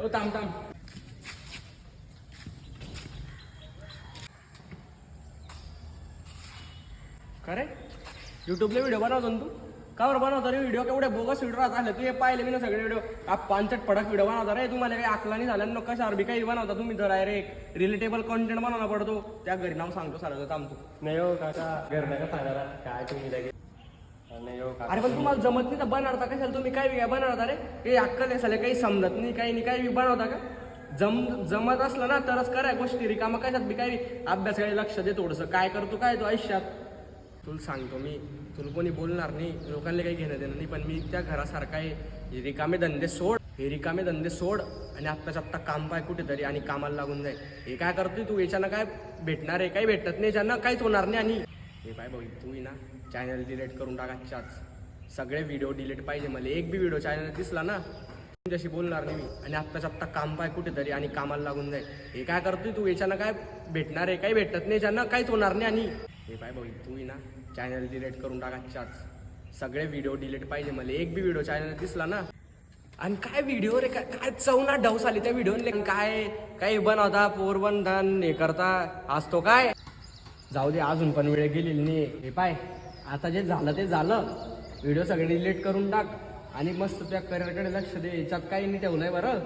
ओ थांब थांब. का रे? युट्यूबला व्हिडिओ बनवतो ना तू? का बरं बनवतो रे व्हिडिओ केवढे बोगस व्हिडिओ राहत आले तू हे पाहिले मी ना सगळे व्हिडिओ पांचट पडक व्हिडिओ बनवता रे. तुम्हाला काही आकला नाही झाला? ना कशावर बी काही बनवता तुम्ही तर. डायरेक्ट रिलेटेबल कॉन्टेंट बनवला पडतो. त्या घरी नाव सांगतो सारखं थांबतो नाही हो काका. घर नका सांगायला? काय तुम्ही लगेच अरे पण तुम्हाला जमत नाही तर बनवता कशाला तुम्ही काय बी बनवता रे? काही अक्कल आहे साले काही समजत नाही काही नाही काही बी बनवता का? जम जमत असलं ना तरच करा गोष्टी. रिकामा कशात बी काही अभ्यासाकडे लक्ष दे थोडंसं. काय करतो काय तू आयुष्यात? तुला सांगतो मी तुला कोणी बोलणार नाही. लोकांना काही घेणं देणं नाही पण मी त्या घरासारखा आहे. हे रिकामे धंदे सोड. हे रिकामे धंदे सोड आणि आत्ताच्या आत्ता काम पाय कुठेतरी आणि कामाला लागून जाईल हे काय करतोय तू? याच्यानं काय भेटणार आहे? काही भेटत नाही याच्यानं काहीच होणार नाही आणि हे पाय भाऊ तुम्ही ना चॅनल डिलीट करून टाकाच्याच सगळे व्हिडिओ डिलीट पाहिजे मला. एक बी व्हिडिओ चॅनल दिसला ना तुमच्याशी बोलणार नाही मी. आणि आत्ताच्या आत्ता काम पाय कुठेतरी आणि कामाला लागून जाईल हे काय करतोय तू? याच्यानं काय भेटणार आहे? काही भेटत नाही याच्यानं काहीच होणार नाही आणि. हे पाय भाऊ तुम्ही ना चॅनल डिलीट करून टाकाच्याच सगळे व्हिडिओ डिलीट पाहिजे मला. एक बी व्हिडिओ चॅनल दिसला ना. आणि काय व्हिडिओ रे? काय काय चवना डवस आली त्या व्हिडिओ काय काय बनवता? पोरबंधन हे करता. असतो काय? जाऊ दे अजून पण वेळ गेलेली नाही. हे पाय आता जे झालं ते झालं. व्हिडिओ सगळे डिलीट करून टाक. आणि मस्त त्या करिअरकडे लक्ष दे. याच्यात काही नाही ठेवलंय बरं.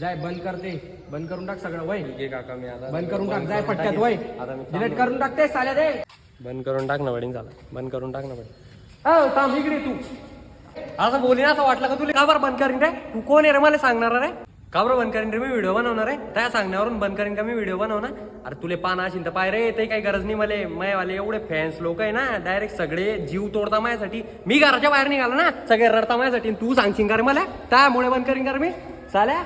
जाय बंद करते. बंद करून टाक सगळं वय. ठीक आहे काका मी आता बंद करून टाक जाय पटक्यात वय. आता मी डिलीट करून टाकते साल्या दे. बंद करून टाक ना वडील झाला. बंद करून टाक ना वडील. हो थांब इकडे तू. असं बोली असं वाटलं का तुला? का बरं बंद करीन रे? तू कोण आहे रे? मला सांगणार रे? का बरं बंद रे? मी व्हिडिओ बनवणार आहे. त्या सांगण्यावरून बंद करीन का मी व्हिडिओ बनवणार? अरे तुले पान असेल तर पाय रे ते काही गरज नाही मला. मायवाले एवढे फॅन्स लोक आहे ना डायरेक्ट सगळे जीव तोडता माझ्यासाठी. मी घराच्या बाहेर निघाला ना सगळे रडता माझ्यासाठी. आणि तू सांगशील का रे मला? त्यामुळे बंद करीन का रे मी? चाल्या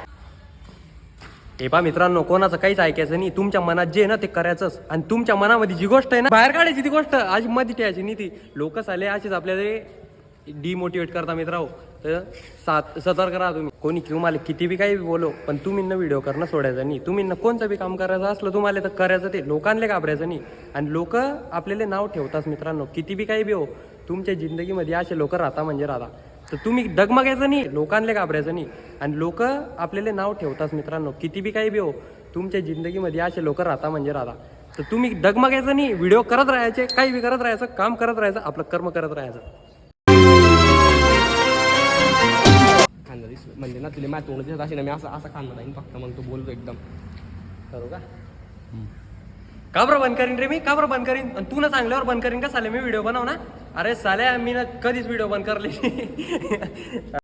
हे पा मित्रांनो कोणाचं काहीच ऐकायचं नाही. तुमच्या मनात जे आहे ना ते करायचंच. आणि तुमच्या मनामध्ये जी गोष्ट आहे ना बाहेर काढायची ती गोष्ट. आज मध्ये ठेवायची नाही ती. लोक आले अशीच आपल्याला डिमोटिवेट करता मित्रांनो तर सात सतर्क राहा तुम्ही. कोणी किंवा मला किती बी काही बोलो पण तुम्ही न व्हिडिओ करणं सोडायचं नाही. तुम्ही न बी काम करायचं असलं तुम्हाला तर करायचं ते. लोकांना घाबरायचं नाही. आणि लोक आपल्याला नाव ठेवतात मित्रांनो. किती बी काही बी हो तुमच्या जिंदगीमध्ये असे लोक राहता म्हणजे राहता. तर तुम्ही डगमगायचं नाही लोकांना घाबरायचं नाही. आणि लोक आपल्याला नाव ठेवतात मित्रांनो. किती बी काही बी हो तुमच्या जिंदगीमध्ये असे लोक राहता म्हणजे राहता. तर तुम्ही डगमगायचं नाही व्हिडिओ करत राहायचे काही बी करत राहायचं काम करत राहायचं आपलं कर्म करत राहायचं. खांदा म्हणजे ना तुला माझ्या तोंड दिसत अशी ना मी असं असं खाणार राहीन फक्त मग तू बोलतो एकदम. करू का? का बरं बंद करीन रे मी? का बरं बंद करीन? आणि तू ना चांगल्यावर बंद करीन का? साले मी व्हिडिओ बनव ना. अरे साल्या मी ना कधीच व्हिडिओ बंद करले